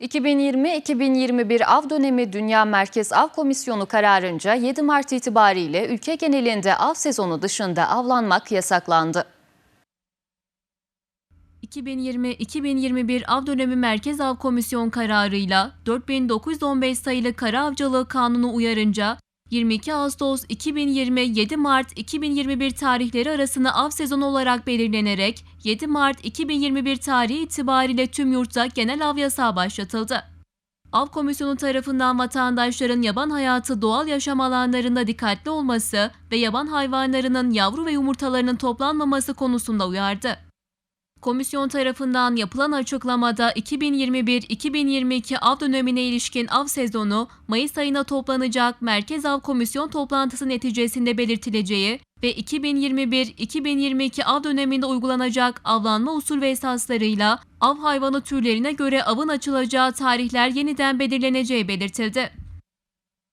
2020-2021 av dönemi Dünya Merkez Av Komisyonu kararınca 7 Mart itibariyle ülke genelinde av sezonu dışında avlanmak yasaklandı. 2020-2021 av dönemi Merkez Av Komisyon kararıyla 4915 sayılı Kara Avcılığı Kanunu uyarınca 22 Ağustos 2020 7 Mart 2021 tarihleri arasında av sezonu olarak belirlenerek 7 Mart 2021 tarihi itibariyle tüm yurtta genel av yasağı başlatıldı. Av Komisyonu tarafından vatandaşların yaban hayatı doğal yaşam alanlarında dikkatli olması ve yaban hayvanlarının yavru ve yumurtalarının toplanmaması konusunda uyardı. Komisyon tarafından yapılan açıklamada 2021-2022 av dönemine ilişkin av sezonu Mayıs ayına toplanacak Merkez Av Komisyon toplantısı neticesinde belirtileceği ve 2021-2022 av döneminde uygulanacak avlanma usul ve esaslarıyla av hayvanı türlerine göre avın açılacağı tarihler yeniden belirleneceği belirtildi.